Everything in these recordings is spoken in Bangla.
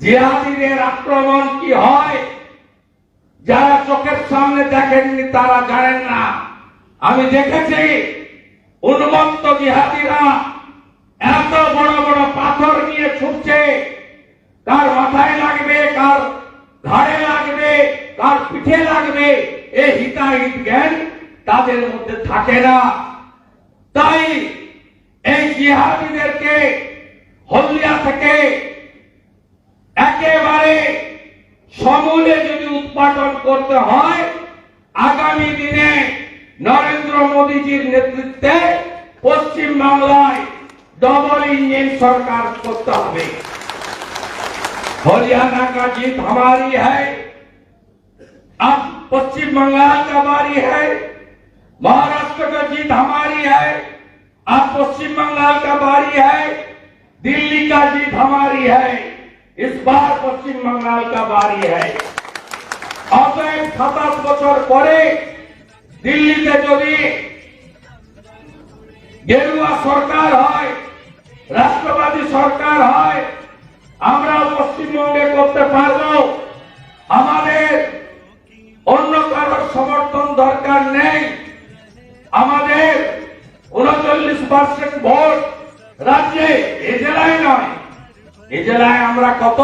জিহাদিদের আক্রমণ কি হয়? যারা চোখের সামনে দেখেননি, তারা জানেন না। আমি দেখেছি, উন্মত্ত জিহাদিরা এত বড় বড় পাথর নিয়ে ছুটছে। কার মাথায় লাগবে, কার ঘাড়ে লাগবে, কার পিঠে লাগবে এই হিতাহিত জ্ঞান তাদের মধ্যে থাকে না। তাই এই জিহাদিদেরকে হলদিয়া থেকে একেবারে সমূলে যদি উৎপাদন করতে হয় আগামী দিনে নরেন্দ্র মোদীজির নেতৃত্বে পশ্চিম বাংলায় ডবল ইঞ্জিন সরকার করতে হবে हरियाणा का जीत हमारी है अब पश्चिम बंगाल का बारी है महाराष्ट्र का जीत हमारी है अब पश्चिम बंगाल का बारी है दिल्ली का जीत हमारी है इस बार पश्चिम बंगाल का बारी है অতএব সাতাশ বছর পরে দিল্লিতে যদি গেরুয়া সরকার হয় রাষ্ট্রবাদী সরকার হয় আমরা পশ্চিমবঙ্গে করতে পারবো আমাদের অন্য কারোর সমর্থন দরকার নেই আমাদের উনচল্লিশ পার্সেন্ট ভোট রাজ্যে এ জেলায় নয় এ জেলায় আমরা কত?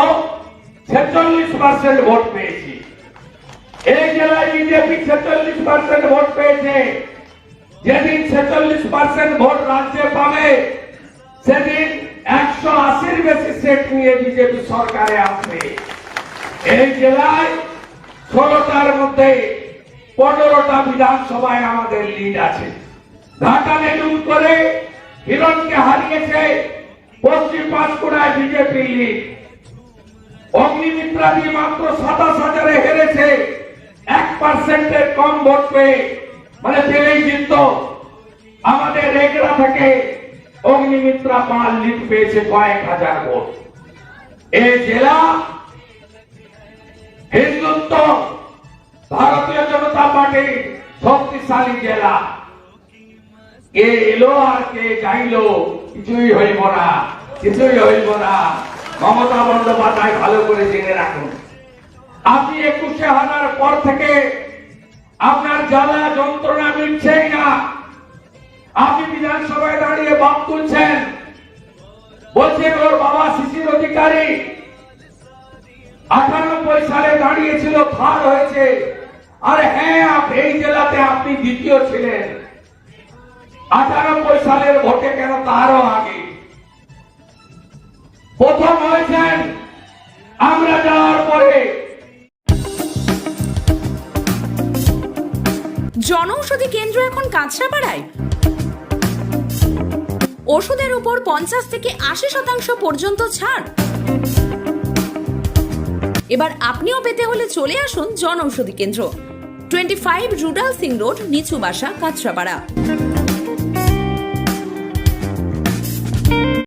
ছেচল্লিশ পার্সেন্ট ভোট পেয়েছি। এই জেলায় বিজেপি ছেচল্লিশ পার্সেন্ট ভোট পেয়েছে। যেদিন ছেচল্লিশ পার্সেন্ট ভোট রাজ্যে পাবে, সেদিন একশো আশির বেশি সেট নিয়ে বিজেপি সরকারে আসবে। এই জেলায় ষোলোটার মধ্যে পনেরোটা বিধানসভায় আমাদের লিড আছে। ঘাটালে লুট করে হিরণকে হারিয়েছে পশ্চিম পাঁশকুড়ায় বিজেপি লিড অগ্নিমিত্রা দিয়ে মাত্র সাতাশ হাজারে হেরেছে। এক পার্সেন্টের কম ভোট পেয়ে মানে পেলেই জিতত। আমাদের রেগড়া থেকে অগ্নিমিত্রা পাল লিড পেয়েছে কয়েক হাজার ভোট। এই জেলা হিন্দুত্ব, ভারতীয় জনতা পার্টির শক্তিশালী জেলা। কে এলো আর কে যাইলো? কিছুই হইব না, কিছুই হইব না। মমতা বন্দ্যোপাধ্যায় ভালো করে জেনে রাখুন। আপনি একুশে হাজার পর থেকে আপনার জ্বালা যন্ত্রণা মিটছেই না। আপনি বিধানসভায় দাঁড়িয়ে বাপ তুলছেন। বলছেন ওর বাবা শিশির অধিকারী। আটানব্বই সালে দাঁড়িয়েছিল থার্ড হয়েছে। আরে হ্যাঁ এই জেলাতে আপনি দ্বিতীয় ছিলেন। আটানব্বই সালের ভোটে কেন তারও আগে? প্রথম হয়েছেন আমরা যাওয়ার পরে। জনৌষধি কেন্দ্র এখন কাঁচরাপাড়ায়। ওষুধের উপর পঞ্চাশ থেকে আশি শতাংশ পর্যন্ত ছাড়। এবার আপনিও পেতে হলে চলে আসুন Janaushadhi Kendra. Twenty five Rudal Singh road, নিচু বাসা, কাঁচরাপাড়া।